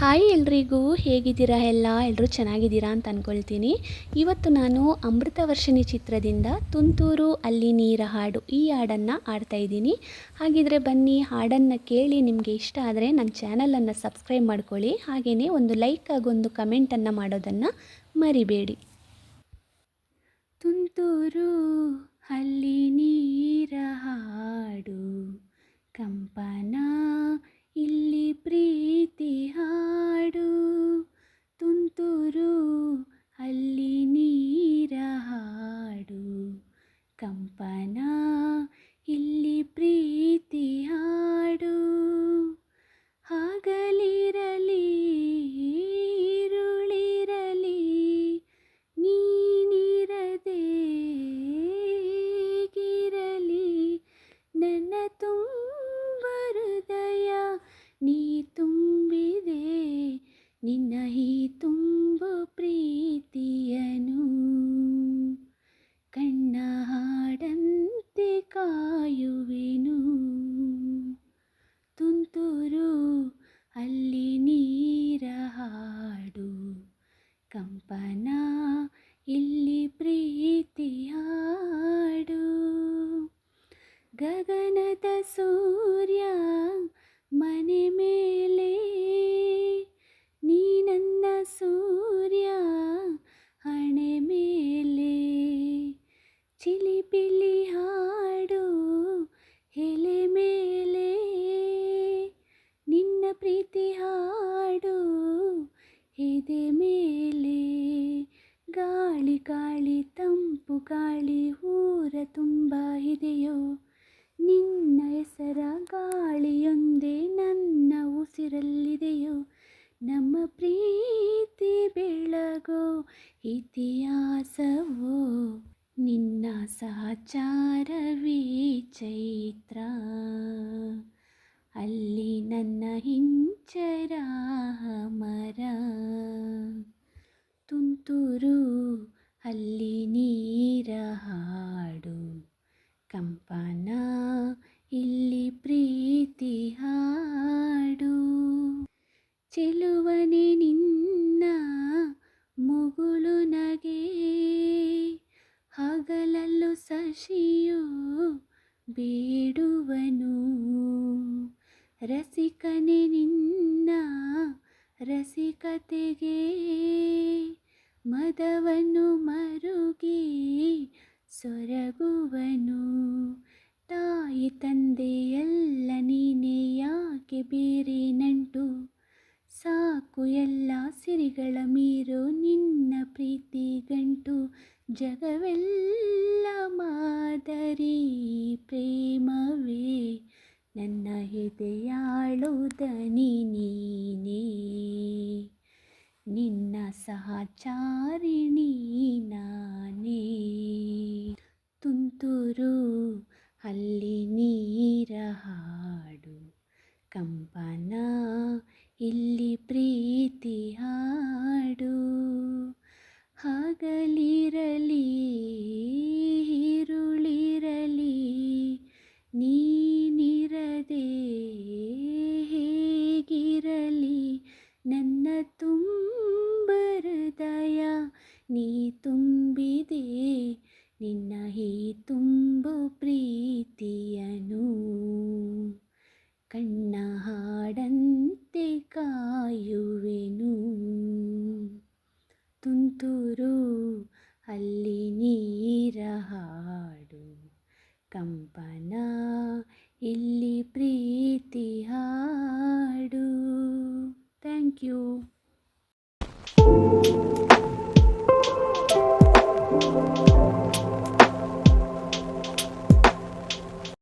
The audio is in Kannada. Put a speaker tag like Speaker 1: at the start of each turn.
Speaker 1: ಹಾಯ್ ಎಲ್ರಿಗೂ, ಹೇಗಿದ್ದೀರಾ ಎಲ್ಲ? ಎಲ್ಲರೂ ಚೆನ್ನಾಗಿದ್ದೀರಾ ಅಂತ ಅಂದ್ಕೊಳ್ತೀನಿ ಇವತ್ತು ನಾನು ಅಮೃತ ವರ್ಷಿಣಿ ಚಿತ್ರದಿಂದ ತುಂತೂರು ಅಲ್ಲಿ ನೀರ ಹಾಡು ಈ ಹಾಡನ್ನು ಹಾಡ್ತಾ ಇದ್ದೀನಿ. ಹಾಗಿದ್ರೆ ಬನ್ನಿ, ಹಾಡನ್ನು ಕೇಳಿ ನಿಮಗೆ ಇಷ್ಟ ಆದರೆ ನನ್ನ ಚಾನಲನ್ನು ಸಬ್ಸ್ಕ್ರೈಬ್ ಮಾಡ್ಕೊಳ್ಳಿ. ಹಾಗೆಯೇ ಒಂದು ಲೈಕ್ ಆಗೊಂದು ಕಮೆಂಟನ್ನು ಮಾಡೋದನ್ನು ಮರಿಬೇಡಿ. ತುಂತೂರು ಅಲ್ಲಿ ನೀರ ಹಾಡು. ನೀ ತುಂಬಿದೆ ನಿನ್ನ ಈ ತುಂಬು ಪ್ರೀತಿಯನು. ಕಣ್ಣ ಹಾಡಂತೆ ಕಾಯುವೆನು. ತುಂತುರು, ಅಲ್ಲಿ ನೀರ ಹಾಡು. ಕಂಪನ, ಇಲ್ಲಿ ಪ್ರೀತಿ ಹಾಡು. ಗಗನದ ಸೂರ್ಯ ಮನೆ ಮೇಲೆ. ನೀ ನನ್ನ ಸೂರ್ಯ, ಹಣೆ ಮೇಲೆ. ಚಿಲಿಪಿಲಿ ಹಾಡು, ಎಲೆ ಮೇಲೆ. ನಿನ್ನ ಪ್ರೀತಿ ಹಾಡು, ಎದೆ ಮೇಲೆ. ಗಾಳಿ ಗಾಳಿ, ತಂಪು ಗಾಳಿ, ಊರ ತುಂಬ ಇದೆಯೋ. ನಿನ್ನ ಹೆಸರ ಉಸಿರಲ್ಲಿದೆಯೋ ನಮ್ಮ ಪ್ರೀತಿ ಬೆಳಗೋ? ಇತಿಹಾಸವೋ? ನಿನ್ನ ಸಹಚಾರವೇ ಚೈತ್ರ? ಅಲ್ಲಿ ನನ್ನ ಹಿಂಚರ ಮರ? ತುಂತುರು, ಅಲ್ಲಿ ನೀರ ಚೆಲುವನೆ ನಿನ್ನ ಮುಗುಳು ನಗೆ ಹಗಲಲ್ಲೂ ಸಶಿಯು ಬೇಡುವನು ರಸಿಕನೆ ನಿನ್ನ ರಸಿಕತೆಗೆ ಮದವನ್ನು ಮರುಗಿ ಸೊರಗುವನು ತಾಯಿ ತಂದೆಯಲ್ಲ ನೀನೇ ಯಾಕೆ ಬೇರೆ ನಂಟು ಸಾಕು ಎಲ್ಲ ಸಿರಿಗಳ ಮೀರು ನಿನ್ನ ಪ್ರೀತಿ ಗಂಟು, ಜಗವೆಲ್ಲ ಮಾದರಿ ಪ್ರೇಮವೇ. ನನ್ನ ಎದೆಯಾಳುವುದನಿ ನೀನೇ ನಿನ್ನ ಸಹಚಾರಿಣಿ ನಾನೇ. ತುಂತುರು ಅಲ್ಲಿ ನೀರ ಹಾಡು ಕಂಪನ ಇಲ್ಲಿ ಪ್ರೀತಿ ಹಾಡು, ಹಗಲಿರಲಿ ಹಿರುಳಿರಲಿ ನೀನಿರದೆ ಹೇಗಿರಲಿ, ನನ್ನ ತುಂಬ ಹೃದಯ ನೀ ತುಂಬಿದೆ, ನಿನ್ನ ಈ ತುಂಬು ಪ್ರೀತಿಯನು. ಕಣ್ಣ ಹಾಡಂತೆ ಕಾಯುವೆನು. ತುಂತುರು ಅಲ್ಲಿ ನೀರ ಹಾಡು. ಕಂಪನ ಇಲ್ಲಿ ಪ್ರೀತಿ ಹಾಡು. Thank you.